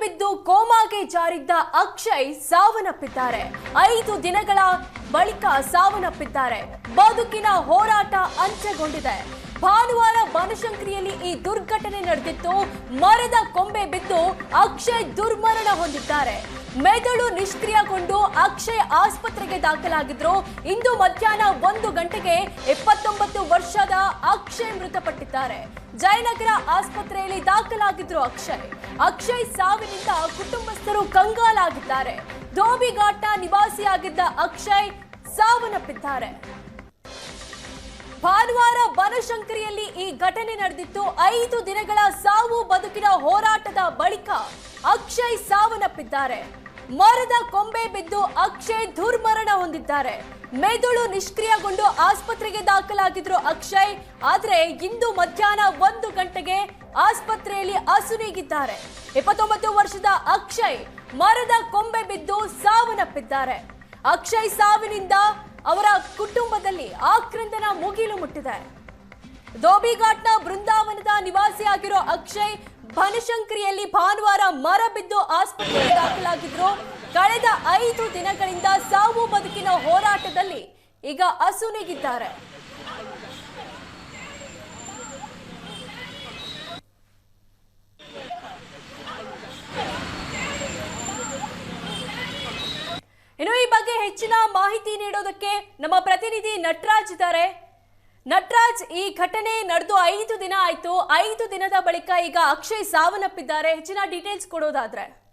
ಬಿದ್ದು ಕೋಮಾಗೆ ಜಾರಿದ್ದ ಅಕ್ಷಯ್ ಸಾವನ್ನಪ್ಪಿದ್ದಾರೆ. ಐದು ದಿನಗಳ ಬಳಿಕ ಸಾವನ್ನಪ್ಪಿದ್ದಾರೆ. ಬದುಕಿನ ಹೋರಾಟ ಅಂತ್ಯಗೊಂಡಿದೆ. ಭಾನುವಾರ ಬನಶಂಕರಿಯಲ್ಲಿ ಈ ದುರ್ಘಟನೆ ನಡೆದಿತ್ತು. ಮರದ ಕೊಂಬೆ ಬಿದ್ದು ಅಕ್ಷಯ್ ದುರ್ಮರಣ ಹೊಂದಿದ್ದಾರೆ. ಮೆದುಳು ನಿಷ್ಕ್ರಿಯಗೊಂಡು ಅಕ್ಷಯ್ ಆಸ್ಪತ್ರೆಗೆ ದಾಖಲಾಗಿದ್ರು. ಇಂದು ಮಧ್ಯಾಹ್ನ ಒಂದು ಗಂಟೆಗೆ ಇಪ್ಪತ್ತೊಂಬತ್ತು ವರ್ಷದ ಅಕ್ಷಯ್ ಮೃತಪಟ್ಟಿದ್ದಾರೆ. ಜಯನಗರ ಆಸ್ಪತ್ರೆಯಲ್ಲಿ ದಾಖಲಾಗಿದ್ರು ಅಕ್ಷಯ್. ಅಕ್ಷಯ್ ಸಾವಿನಿಂದ ಕುಟುಂಬಸ್ಥರು ಕಂಗಾಲಾಗಿದ್ದಾರೆ. ಧೋಬಿಘಾಟ ನಿವಾಸಿಯಾಗಿದ್ದ ಅಕ್ಷಯ್ ಸಾವನ್ನಪ್ಪಿದ್ದಾರೆ. ಭಾನುವಾರ ಬನಶಂಕರಿಯಲ್ಲಿ ಈ ಘಟನೆ ನಡೆದಿತ್ತು. ಐದು ದಿನಗಳ ಸಾವು ಬದುಕಿನ ಹೋರಾಟದ ಬಳಿಕ ಅಕ್ಷಯ್ ಸಾವನ್ನಪ್ಪಿದ್ದಾರೆ. ಮರದ ಕೊಂಬೆ ಬಿದ್ದು ಅಕ್ಷಯ್ ದುರ್ಮರಣ ಹೊಂದಿದ್ದಾರೆ. ಮೆದುಳು ನಿಷ್ಕ್ರಿಯಗೊಂಡು ಆಸ್ಪತ್ರೆಗೆ ದಾಖಲಾಗಿದ್ರು ಅಕ್ಷಯ್, ಆದ್ರೆ ಇಂದು ಮಧ್ಯಾಹ್ನ ಒಂದು ಗಂಟೆಗೆ ಆಸ್ಪತ್ರೆಯಲ್ಲಿ ಅಸುನೀಗಿದ್ದಾರೆ ಇಪ್ಪತ್ತೊಂಬತ್ತು ವರ್ಷದ ಅಕ್ಷಯ್ ಮರದ ಕೊಂಬೆ ಬಿದ್ದು ಸಾವನ್ನಪ್ಪಿದ್ದಾರೆ. ಅಕ್ಷಯ್ ಸಾವಿನಿಂದ ಅವರ ಕುಟುಂಬದಲ್ಲಿ ಆಕ್ರಂದನ ಮುಗಿಲು ಮುಟ್ಟಿದೆ. ಧೋಬಿಘಾಟ್ನ ಬೃಂದಾವನದ ನಿವಾಸಿಯಾಗಿರೋ ಅಕ್ಷಯ್ ಬನಶಂಕರಿಯಲ್ಲಿ ಭಾನುವಾರ ಮರ ಬಿದ್ದು ಆಸ್ಪತ್ರೆಗೆ ದಾಖಲಾಗಿದ್ರು. ಕಳೆದ ಐದು ದಿನಗಳಿಂದ ಸಾವು ಬದುಕಿನ ಹೋರಾಟದಲ್ಲಿ ಈಗ ಅಸುನೀಗಿದ್ದಾರೆ ಇನ್ನು ಈ ಬಗ್ಗೆ ಹೆಚ್ಚಿನ ಮಾಹಿತಿ ನೀಡೋದಕ್ಕೆ ನಮ್ಮ ಪ್ರತಿನಿಧಿ ನಟರಾಜ್ ಇದ್ದಾರೆ. ನಟರಾಜ್, ಈ ಘಟನೆ ನಡೆದು ಐದು ದಿನ ಆಯ್ತು. ಐದು ದಿನದ ಬಳಿಕ ಈಗ ಅಕ್ಷಯ್ ಸಾವನ್ನಪ್ಪಿದ್ದಾರೆ. ಹೆಚ್ಚಿನ ಡೀಟೇಲ್ಸ್ ಕೊಡೋದಾದ್ರೆ.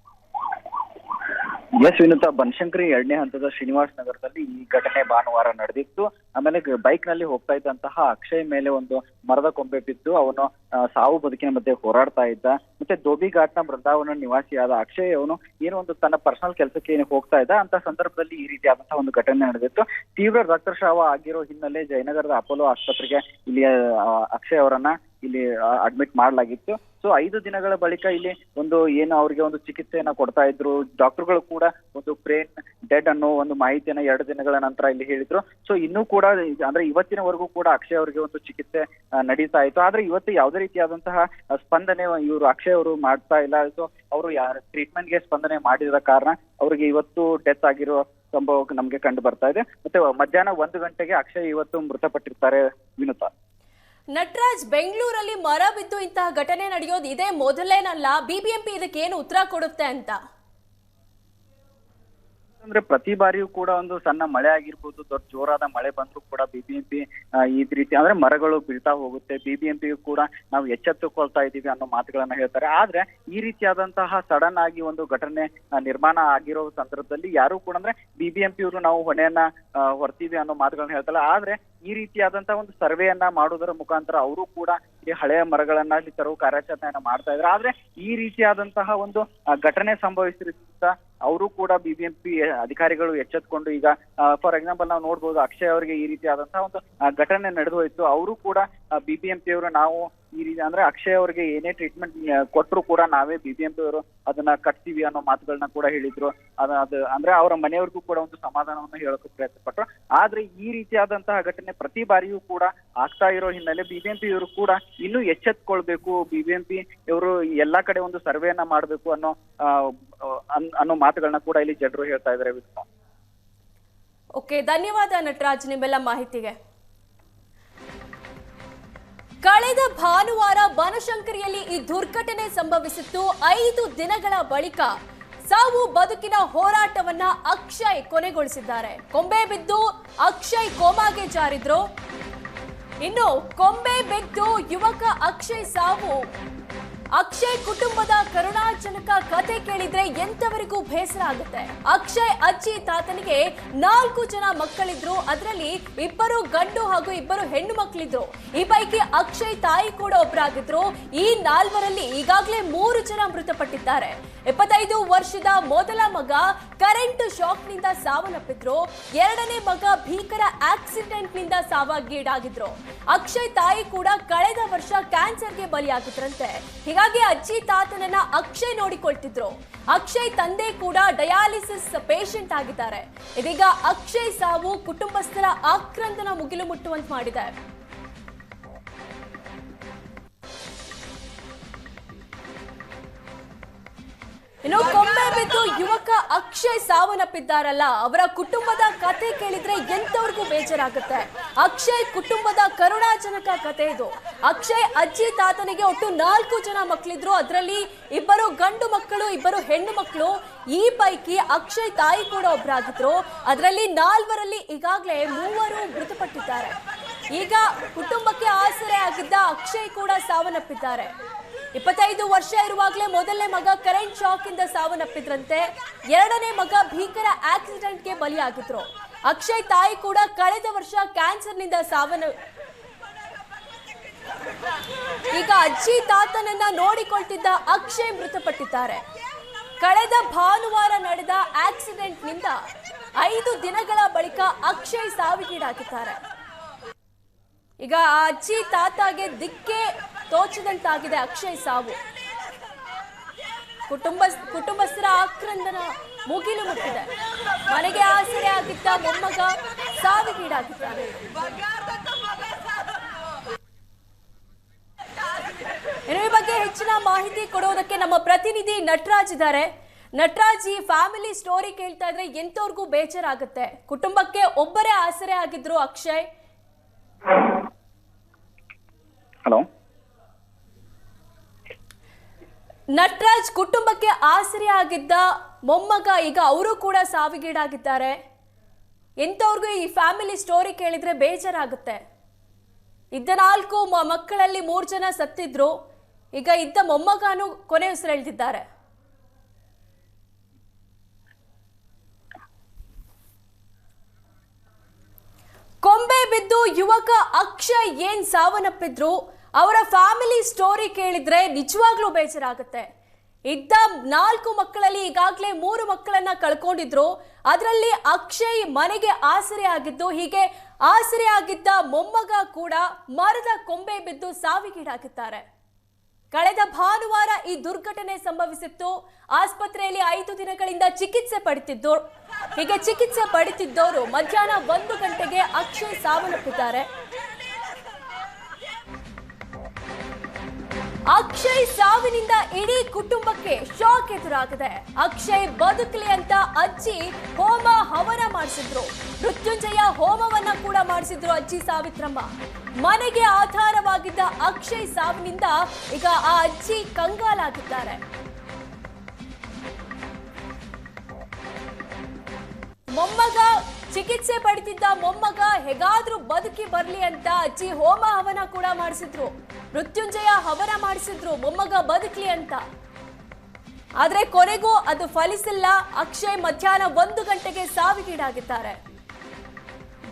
ಎಸ್ ವಿನುತಾ ಬನಶಂಕರಿ ಎರಡನೇ ಹಂತದ ಶ್ರೀನಿವಾಸ್ ನಗರದಲ್ಲಿ ಈ ಘಟನೆ ಭಾನುವಾರ ನಡೆದಿತ್ತು. ಆಮೇಲೆ ಬೈಕ್ನಲ್ಲಿ ಹೋಗ್ತಾ ಇದ್ದಂತಹ ಅಕ್ಷಯ್ ಮೇಲೆ ಒಂದು ಮರದ ಕೊಂಬೆ ಬಿದ್ದು ಅವನು ಸಾವು ಬದುಕಿನ ಮಧ್ಯೆ ಹೋರಾಡ್ತಾ ಇದ್ದ. ಮತ್ತೆ ಧೋಬಿ ಘಾಟ್ನ ಬೃಂದಾವನ ನಿವಾಸಿಯಾದ ಅಕ್ಷಯ್ ಅವನು ಏನೋ ಒಂದು ತನ್ನ ಪರ್ಸನಲ್ ಕೆಲಸಕ್ಕೆ ಏನು ಹೋಗ್ತಾ ಇದ್ದ. ಅಂತ ಸಂದರ್ಭದಲ್ಲಿ ಈ ರೀತಿಯಾದಂತಹ ಒಂದು ಘಟನೆ ನಡೆದಿತ್ತು. ತೀವ್ರ ರಕ್ತಸ್ರಾವ ಆಗಿರೋ ಹಿನ್ನೆಲೆ ಜಯನಗರದ ಅಪೋಲೋ ಆಸ್ಪತ್ರೆಗೆ ಇಲ್ಲಿ ಅಕ್ಷಯ್ ಅವರನ್ನ ಇಲ್ಲಿ ಅಡ್ಮಿಟ್ ಮಾಡಲಾಗಿತ್ತು. ಸೊ ಐದು ದಿನಗಳ ಬಳಿಕ ಇಲ್ಲಿ ಒಂದು ಏನು ಅವರಿಗೆ ಒಂದು ಚಿಕಿತ್ಸೆಯನ್ನ ಕೊಡ್ತಾ ಇದ್ರು. ಡಾಕ್ಟರ್ಗಳು ಕೂಡ ಒಂದು ಬ್ರೇನ್ ಡೆಡ್ ಅನ್ನೋ ಒಂದು ಮಾಹಿತಿಯನ್ನ ಎರಡು ದಿನಗಳ ನಂತರ ಇಲ್ಲಿ ಹೇಳಿದ್ರು. ಸೊ ಇನ್ನೂ ಕೂಡ ಅಂದ್ರೆ ಇವತ್ತಿನವರೆಗೂ ಕೂಡ ಅಕ್ಷಯ್ ಅವರಿಗೆ ಒಂದು ಚಿಕಿತ್ಸೆ ನಡೀತಾ ಇತ್ತು. ಆದ್ರೆ ಇವತ್ತು ಯಾವುದೇ ರೀತಿಯಾದಂತಹ ಸ್ಪಂದನೆ ಇವರು ಅಕ್ಷಯ್ ಅವರು ಮಾಡ್ತಾ ಇಲ್ಲ. ಸೊ ಅವರು ಟ್ರೀಟ್ಮೆಂಟ್ಗೆ ಸ್ಪಂದನೆ ಮಾಡಿದ ಕಾರಣ ಅವರಿಗೆ ಇವತ್ತು ಡೆತ್ ಆಗಿರೋ ಸಂಭವ ನಮ್ಗೆ ಕಂಡು ಬರ್ತಾ ಇದೆ. ಮತ್ತೆ ಮಧ್ಯಾಹ್ನ ಒಂದು ಗಂಟೆಗೆ ಅಕ್ಷಯ್ ಇವತ್ತು ಮೃತಪಟ್ಟಿರ್ತಾರೆ ವಿನುತಾ. ನಟರಾಜ್ ಬೆಂಗಳೂರಲ್ಲಿ ಮರ ಬಿದ್ದು ಇಂತಹ ಘಟನೆ ನಡೆಯೋದು ಇದೇ ಮೊದಲೇನಲ್ಲ? ಬಿಬಿಎಂಪಿ ಇದಕ್ಕೆ ಏನು ಉತ್ತರ ಕೊಡುತ್ತೆ ಅಂತ? ಅಂದ್ರೆ ಪ್ರತಿ ಬಾರಿಯೂ ಕೂಡ ಒಂದು ಸಣ್ಣ ಮಳೆ ಆಗಿರ್ಬೋದು, ದೊಡ್ಡ ಜೋರಾದ ಮಳೆ ಬಂದ್ರು ಕೂಡ ಬಿಬಿಎಂಪಿ ಈ ರೀತಿ ಅಂದ್ರೆ ಮರಗಳು ಬೀಳ್ತಾ ಹೋಗುತ್ತೆ. ಬಿಬಿಎಂಪಿ ಕೂಡ ನಾವು ಎಚ್ಚೆತ್ತುಕೊಳ್ತಾ ಇದೀವಿ ಅನ್ನೋ ಮಾತುಗಳನ್ನ ಹೇಳ್ತಾರೆ. ಆದ್ರೆ ಈ ರೀತಿಯಾದಂತಹ ಸಡನ್ ಆಗಿ ಒಂದು ಘಟನೆ ನಿರ್ಮಾಣ ಆಗಿರೋ ಸಂದರ್ಭದಲ್ಲಿ ಯಾರು ಕೂಡ ಅಂದ್ರೆ ಬಿಬಿಎಂಪಿ ಅವರು ನಾವು ಹೊಣೆಯನ್ನ ಹೊರ್ತೀವಿ ಅನ್ನೋ ಮಾತುಗಳನ್ನ ಹೇಳ್ತಾರೆ ಆದ್ರೆ ಈ ರೀತಿಯಾದಂತಹ ಒಂದು ಸರ್ವೆಯನ್ನ ಮಾಡೋದರ ಮುಖಾಂತರ ಅವರು ಕೂಡ ಈ ಹಳೆಯ ಮರಗಳನ್ನ ಇಲ್ಲಿ ತರುವ ಕಾರ್ಯಾಚರಣೆಯನ್ನ ಮಾಡ್ತಾ ಇದ್ರು ಆದ್ರೆ ಈ ರೀತಿಯಾದಂತಹ ಒಂದು ಘಟನೆ ಸಂಭವಿಸಿದ ಅವರು ಕೂಡ ಬಿಬಿಎಂಪಿ ಅಧಿಕಾರಿಗಳು ಎಚ್ಚೆತ್ಕೊಂಡು ಈಗ ಫಾರ್ ಎಕ್ಸಾಂಪಲ್ ನಾವು ನೋಡ್ಬೋದು ಅಕ್ಷಯ್ ಅವರಿಗೆ ಈ ರೀತಿಯಾದಂತಹ ಒಂದು ಘಟನೆ ನಡೆದು ಹೋಯ್ತು ಅವರು ಕೂಡ ಬಿಬಿಎಂಪಿ ಅವರು ನಾವು ಈ ರೀತಿ, ಅಂದ್ರೆ ಅಕ್ಷಯ್ ಅವರಿಗೆ ಏನೇ ಟ್ರೀಟ್ಮೆಂಟ್ ಕೊಟ್ಟರು ಕೂಡ ನಾವೇ ಬಿಬಿಎಂಪಿ ಅವರು ಅದನ್ನ ಕಟ್ತೀವಿ ಅನ್ನೋ ಮಾತುಗಳನ್ನ ಕೂಡ ಹೇಳಿದ್ರು. ಅದ, ಅದು, ಅಂದ್ರೆ ಅವರ ಮನೆಯವ್ರಿಗೂ ಕೂಡ ಒಂದು ಸಮಾಧಾನವನ್ನು ಹೇಳೋಕೆ ಪ್ರಯತ್ನ ಪಟ್ಟರು ಆದ್ರೆ ಈ ರೀತಿಯಾದಂತಹ ಘಟನೆ ಪ್ರತಿ ಬಾರಿಯೂ ಕೂಡ ಆಗ್ತಾ ಇರೋ ಹಿನ್ನೆಲೆ ಬಿಬಿಎಂಪಿ ಇವರು ಕೂಡ ಇನ್ನೂ ಎಚ್ಚೆತ್ಕೊಳ್ಬೇಕು. ಬಿಬಿಎಂಪಿ ಇವರು ಎಲ್ಲಾ ಕಡೆ ಒಂದು ಸರ್ವೆಯನ್ನ ಮಾಡಬೇಕು ಅನ್ನೋ ಅನ್ನೋ ಮಾತುಗಳನ್ನ ಕೂಡ ಇಲ್ಲಿ ಜನರು ಹೇಳ್ತಾ ಇದ್ದಾರೆ. ಓಕೆ, ಧನ್ಯವಾದ ನಟರಾಜ್ ನಿಮ್ಮೆಲ್ಲ ಮಾಹಿತಿಗೆ. ಕಳೆದ ಭಾನುವಾರ ಬನಶಂಕರಿಯಲ್ಲಿ ಈ ದುರ್ಘಟನೆ ಸಂಭವಿಸಿತ್ತು. ಐದು ದಿನಗಳ ಬಳಿಕ ಸಾವು ಬದುಕಿನ ಹೋರಾಟವನ್ನ ಅಕ್ಷಯ್ ಕೊನೆಗೊಳಿಸಿದ್ದಾರೆ. ಕೊಂಬೆ ಬಿದ್ದು ಅಕ್ಷಯ್ ಕೋಮಾಗೆ ಜಾರಿದ್ರು. ಇನ್ನು ಕೊಂಬೆ ಬಿದ್ದು ಯುವಕ ಅಕ್ಷಯ್ ಸಾವು ಅಕ್ಷಯ್ ಕುಟುಂಬದ ಕರುಣಾಜನಕ ಕತೆ ಕೇಳಿದ್ರೆ ಎಂತವರಿಗೂ ಬೇಸರ ಆಗುತ್ತೆ. ಅಕ್ಷಯ್ ಅಜ್ಜಿ ತಾತನಿಗೆ ನಾಲ್ಕು ಜನ ಮಕ್ಕಳಿದ್ರು. ಅದರಲ್ಲಿ ಇಬ್ಬರು ಗಂಡು ಹಾಗೂ ಇಬ್ಬರು ಹೆಣ್ಣು ಮಕ್ಕಳಿದ್ರು. ಈ ಪೈಕಿ ಅಕ್ಷಯ್ ತಾಯಿ ಕೂಡ ಒಬ್ಬರಾಗಿದ್ರು ಈ ನಾಲ್ವರಲ್ಲಿ ಈಗಾಗಲೇ ಮೂರು ಜನ ಮೃತಪಟ್ಟಿದ್ದಾರೆ. ಇಪ್ಪತ್ತೈದು ವರ್ಷದ ಮೊದಲ ಮಗ ಕರೆಂಟ್ ಶಾಕ್ನಿಂದ ಸಾವನ್ನಪ್ಪಿದ್ರು. ಎರಡನೇ ಮಗ ಭೀಕರ ಆಕ್ಸಿಡೆಂಟ್ನಿಂದ ಸಾವಾಗೀಡಾಗಿದ್ರು. ಅಕ್ಷಯ್ ತಾಯಿ ಕೂಡ ಕಳೆದ ವರ್ಷ ಕ್ಯಾನ್ಸರ್ಗೆ ಬಲಿಯಾಗಿದ್ರಂತೆ. ಹೀಗಾಗಿ ಅಜ್ಜಿ ತಾತನನ್ನ ಅಕ್ಷಯ್ ನೋಡಿಕೊಳ್ತಿದ್ರು. ಅಕ್ಷಯ್ ತಂದೆ ಕೂಡ ಡಯಾಲಿಸಿಸ್ ಪೇಷಂಟ್ ಆಗಿದ್ದಾರೆ. ಇದೀಗ ಅಕ್ಷಯ್ ಸಾವು ಕುಟುಂಬಸ್ಥರ ಆಕ್ರಂದನ ಮುಗಿಲು ಮುಟ್ಟುವಂತ ಮಾಡಿದೆ. ಇನ್ನು ಕೊಂಬೆ ಬಿದ್ದು ಅಕ್ಷಯ್ ಸಾವನ್ನಪ್ಪಿದ್ದಾರಲ್ಲ, ಅವರ ಕುಟುಂಬದ ಕತೆ ಕೇಳಿದ್ರೆ ಎಂತವ್ರಿಗೂ ಬೇಜಾರಾಗುತ್ತೆ. ಅಕ್ಷಯ್ ಕುಟುಂಬದ ಕರುಣಾಜನಕ ಕತೆ ಇದು. ಅಕ್ಷಯ್ ಅಜ್ಜಿ ತಾತನಿಗೆ ಒಟ್ಟು ನಾಲ್ಕು ಜನ ಮಕ್ಕಳಿದ್ರು ಅದರಲ್ಲಿ ಇಬ್ಬರು ಗಂಡು ಮಕ್ಕಳು, ಇಬ್ಬರು ಹೆಣ್ಣು ಮಕ್ಕಳು. ಈ ಪೈಕಿ ಅಕ್ಷಯ್ ತಾಯಿ ಕೂಡ ಒಬ್ಬರಾಗಿದ್ರು ಅದರಲ್ಲಿ ನಾಲ್ವರಲ್ಲಿ ಈಗಾಗಲೇ ಮೂವರು ಮೃತಪಟ್ಟಿದ್ದಾರೆ. ಈಗ ಕುಟುಂಬಕ್ಕೆ ಆಸರೆ ಆಗಿದ್ದ ಅಕ್ಷಯ್ ಕೂಡ ಸಾವನ್ನಪ್ಪಿದ್ದಾರೆ. ಇಪ್ಪತ್ತೈದು ವರ್ಷ ಇರುವಾಗಲೇ ಮೊದಲನೇ ಮಗ ಕರೆಂಟ್ ಶಾಕ್ ಇಂದ ಸಾವನ್ನಪ್ಪಿದ್ರಂತೆ. ಎರಡನೇ ಮಗ ಭೀಕರ ಆಕ್ಸಿಡೆಂಟ್ಗೆ ಬಲಿಯಾಗಿದ್ರು. ಅಕ್ಷಯ್ ತಾಯಿ ಕೂಡ ಕಳೆದ ವರ್ಷ ಕ್ಯಾನ್ಸರ್ನಿಂದ ಸಾವನ್ನ ಈಗ ಅಜ್ಜಿ ತಾತನನ್ನ ನೋಡಿಕೊಳ್ತಿದ್ದ ಅಕ್ಷಯ್ ಮೃತಪಟ್ಟಿದ್ದಾರೆ. ಕಳೆದ ಭಾನುವಾರ ನಡೆದ ಆಕ್ಸಿಡೆಂಟ್ನಿಂದ ಐದು ದಿನಗಳ ಬಳಿಕ ಅಕ್ಷಯ್ ಸಾವಿಗೀಡಾಗಿದ್ದಾರೆ. ಈಗ ಆ ಅಜ್ಜಿ ತಾತಾಗೆ ದಿಕ್ಕೆ ತೋಚದಂತಾಗಿದೆ ಅಕ್ಷಯ್ ಸಾವು. ಕುಟುಂಬ, ಕುಟುಂಬಸ್ಥರ ಆಕ್ರಂದನ ಮುಗಿಲು ಮುಟ್ಟಿದೆ. ಮನೆಗೆ ಆಸರೆ ಆಗಿದ್ದ ಮೊಮ್ಮಗ ಸಾವಿಗೀಡಾಗಿದ್ದಾನೆ. ಇದರ ಬಗ್ಗೆ ಹೆಚ್ಚಿನ ಮಾಹಿತಿ ಕೊಡೋದಕ್ಕೆ ನಮ್ಮ ಪ್ರತಿನಿಧಿ ನಟರಾಜ್ ಇದ್ದಾರೆ. ನಟರಾಜ್ ಈ ಫ್ಯಾಮಿಲಿ ಸ್ಟೋರಿ ಕೇಳ್ತಾ ಇದ್ರೆ ಎಂತವ್ರಿಗೂ ಬೇಜಾರಾಗುತ್ತೆ. ಕುಟುಂಬಕ್ಕೆ ಒಬ್ಬರೇ ಆಸರೆ ಆಗಿದ್ರು ಅಕ್ಷಯ್. ಹಲೋ ನಟರಾಜ್ ಕುಟುಂಬಕ್ಕೆ ಆಸರೆ ಆಗಿದ್ದ ಮೊಮ್ಮಗ, ಈಗ ಅವರು ಕೂಡ ಸಾವಿಗೀಡಾಗಿದ್ದಾರೆ. ಎಂಥವ್ರಿಗೂ ಈ ಫ್ಯಾಮಿಲಿ ಸ್ಟೋರಿ ಕೇಳಿದ್ರೆ ಬೇಜಾರಾಗುತ್ತೆ. ಇದ್ದ ನಾಲ್ಕು ಮಕ್ಕಳಲ್ಲಿ ಮೂರು ಜನ ಸತ್ತಿದ್ರು. ಈಗ ಇದ್ದ ಮೊಮ್ಮಗನು ಕೊನೆ ಉಸಿರೆಳೆದಿದ್ದಾರೆ ಕೊಂಬೆ ಬಿದ್ದು ಯುವಕ ಅಕ್ಷಯ್ ಏನ್ ಸಾವನ್ನಪ್ಪಿದ್ರು? ಅವರ ಫ್ಯಾಮಿಲಿ ಸ್ಟೋರಿ ಕೇಳಿದ್ರೆ ನಿಜವಾಗ್ಲೂ ಬೇಜಾರಾಗುತ್ತೆ. ಇದ್ದ ನಾಲ್ಕು ಮಕ್ಕಳಲ್ಲಿ ಈಗಾಗಲೇ ಮೂರು ಮಕ್ಕಳನ್ನ ಕಳ್ಕೊಂಡಿದ್ರು. ಅದರಲ್ಲಿ ಅಕ್ಷಯ್ ಮನೆಗೆ ಆಸರೆ ಆಗಿದ್ದು, ಹೀಗೆ ಆಸರೆ ಆಗಿದ್ದ ಮೊಮ್ಮಗ ಕೂಡ ಮರದ ಕೊಂಬೆ ಬಿದ್ದು ಸಾವಿಗೀಡಾಗಿದ್ದಾರೆ. ಕಳೆದ ಭಾನುವಾರ ಈ ದುರ್ಘಟನೆ ಸಂಭವಿಸಿತ್ತು. ಆಸ್ಪತ್ರೆಯಲ್ಲಿ ಐದು ದಿನಗಳಿಂದ ಚಿಕಿತ್ಸೆ ಪಡಿತಿದ್ದು, ಹೀಗೆ ಚಿಕಿತ್ಸೆ ಪಡಿತಿದ್ದವರು ಮಧ್ಯಾಹ್ನ ಒಂದು ಗಂಟೆಗೆ ಅಕ್ಷಯ್ ಸಾವನ್ನಪ್ಪಿದ್ದಾರೆ. ಅಕ್ಷಯ್ ಸಾವಿನಿಂದ ಇಡೀ ಕುಟುಂಬಕ್ಕೆ ಶಾಕ್ ಎದುರಾಗಿದೆ. ಅಕ್ಷಯ್ ಬದುಕಲಿ ಅಂತ ಅಜ್ಜಿ ಹೋಮ ಹವನ ಮಾಡಿಸಿದ್ರು. ಮೃತ್ಯುಂಜಯ ಹೋಮವನ್ನ ಕೂಡ ಮಾಡಿಸಿದ್ರು ಅಜ್ಜಿ ಸಾವಿತ್ರಮ್ಮ. ಮನೆಗೆ ಆಧಾರವಾಗಿದ್ದ ಅಕ್ಷಯ್ ಸಾವಿನಿಂದ ಈಗ ಆ ಅಜ್ಜಿ ಕಂಗಾಲಾಗಿದ್ದಾರೆ. ಮೊಮ್ಮಗ ಚಿಕಿತ್ಸೆ ಪಡಿತಿದ್ದ ಮೊಮ್ಮಗ ಹೇಗಾದ್ರೂ ಬದುಕಿ ಬರ್ಲಿ ಅಂತ ಅಜ್ಜಿ ಹೋಮ ಹವನ ಕೂಡ ಮಾಡಿಸಿದ್ರು. ಮೃತ್ಯುಂಜಯ ಹವನ ಮಾಡಿಸಿದ್ರು ಮೊಮ್ಮಗ ಬದುಕಲಿ ಅಂತ. ಆದ್ರೆ ಕೊನೆಗೂ ಅದು ಫಲಿಸಿಲ್ಲ. ಅಕ್ಷಯ್ ಮಧ್ಯಾಹ್ನ ಒಂದು ಗಂಟೆಗೆ ಸಾವಿಗೀಡಾಗಿದ್ದಾರೆ.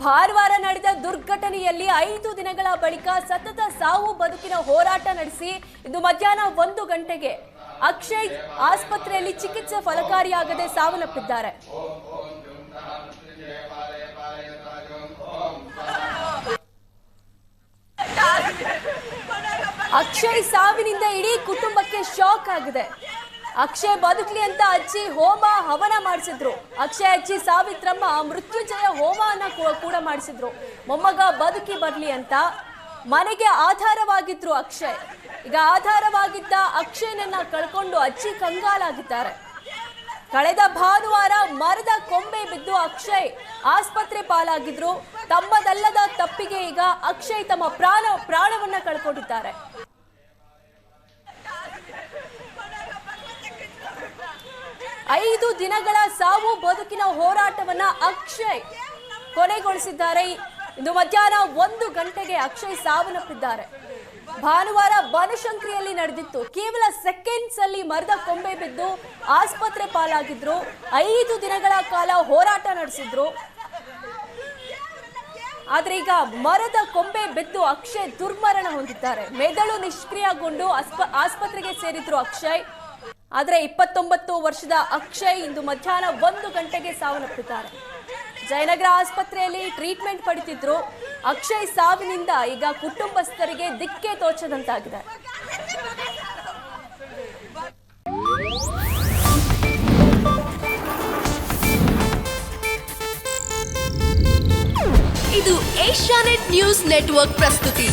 ಭಾನುವಾರ ನಡೆದ ದುರ್ಘಟನೆಯಲ್ಲಿ ಐದು ದಿನಗಳ ಬಳಿಕ ಸತತ ಸಾವು ಬದುಕಿನ ಹೋರಾಟ ನಡೆಸಿ ಇಂದು ಮಧ್ಯಾಹ್ನ ಒಂದು ಗಂಟೆಗೆ ಅಕ್ಷಯ್ ಆಸ್ಪತ್ರೆಯಲ್ಲಿ ಚಿಕಿತ್ಸೆ ಫಲಕಾರಿಯಾಗದೆ ಸಾವನ್ನಪ್ಪಿದ್ದಾರೆ. ಅಕ್ಷಯ್ ಸಾವಿನಿಂದ ಇಡೀ ಕುಟುಂಬಕ್ಕೆ ಶಾಕ್ ಆಗಿದೆ. ಅಕ್ಷಯ್ ಬದುಕಲಿ ಅಂತ ಅಜ್ಜಿ ಹೋಮ ಹವನ ಮಾಡಿಸಿದ್ರು. ಅಕ್ಷಯ್ ಅಜ್ಜಿ ಸಾವಿತ್ರಮ್ಮ ಮೃತ್ಯುಂಜಯ ಹೋಮವನ್ನ ಕೂ- ಕೂಡ ಮಾಡಿಸಿದ್ರು. ಮೊಮ್ಮಗ ಬದುಕಿ ಬರಲಿ ಅಂತ ಮನೆಗೆ ಆಧಾರವಾಗಿದ್ರು ಅಕ್ಷಯ್. ಈಗ ಆಧಾರವಾಗಿದ್ದ ಅಕ್ಷಯನನ್ನ ಕಳ್ಕೊಂಡು ಅಜ್ಜಿ ಕಂಗಾಲಾಗಿದ್ದಾರೆ. ಕಳೆದ ಭಾನುವಾರ ಮರದ ಕೊಂಬೆ ಬಿದ್ದು ಅಕ್ಷಯ್ ಆಸ್ಪತ್ರೆ ಪಾಲಾಗಿದ್ರು. ತಮ್ಮದಲ್ಲದ ತಪ್ಪಿಗೆ ಈಗ ಅಕ್ಷಯ್ ತಮ್ಮ ಪ್ರಾಣ, ಪ್ರಾಣವನ್ನ ಕಳ್ಕೊಂಡಿದ್ದಾರೆ. ಐದು ದಿನಗಳ ಸಾವು ಬದುಕಿನ ಹೋರಾಟವನ್ನ ಅಕ್ಷಯ್ ಕೊನೆಗೊಳಿಸಿದ್ದಾರೆ. ಇಂದು ಮಧ್ಯಾಹ್ನ ಒಂದು ಗಂಟೆಗೆ ಅಕ್ಷಯ್ ಸಾವನ್ನಪ್ಪಿದ್ದಾರೆ. ಭಾನುವಾರ ಬನಶಂಕರಿಯಲ್ಲಿ ನಡೆದಿತ್ತು. ಕೇವಲ ಸೆಕೆಂಡ್ಸ್ ಅಲ್ಲಿ ಮರದ ಕೊಂಬೆ ಬಿದ್ದು ಆಸ್ಪತ್ರೆ ಪಾಲಾಗಿದ್ರು. ಐದು ದಿನಗಳ ಕಾಲ ಹೋರಾಟ ನಡೆಸಿದ್ರು. ಆದ್ರೆ ಈಗ ಮರದ ಕೊಂಬೆ ಬಿದ್ದು ಅಕ್ಷಯ್ ದುರ್ಮರಣ ಹೊಂದಿದ್ದಾರೆ. ಮೆದುಳು ನಿಷ್ಕ್ರಿಯಗೊಂಡು ಆಸ್ಪ- ಆಸ್ಪತ್ರೆಗೆ ಸೇರಿದ್ರು ಅಕ್ಷಯ್. ಆದ್ರೆ ಇಪ್ಪತ್ತೊಂಬತ್ತು ವರ್ಷದ ಅಕ್ಷಯ್ ಇಂದು ಮಧ್ಯಾಹ್ನ ಒಂದು ಗಂಟೆಗೆ ಸಾವನ್ನಪ್ಪಿದ್ದಾರೆ. ಜಯನಗರ ಆಸ್ಪತ್ರೆಯಲ್ಲಿ ಟ್ರೀಟ್ಮೆಂಟ್ ಪಡಿತಿದ್ರು ಅಕ್ಷಯ್ ಸಾವಿನಿಂದ ಈಗ ಕುಟುಂಬಸ್ಥರಿಗೆ ದಿಕ್ಕೆ ತೋಚದಂತಾಗಿದೆ. ಇದು ಏಷ್ಯಾನೆಟ್ ನ್ಯೂಸ್ ನೆಟ್ವರ್ಕ್ ಪ್ರಸ್ತುತಿ.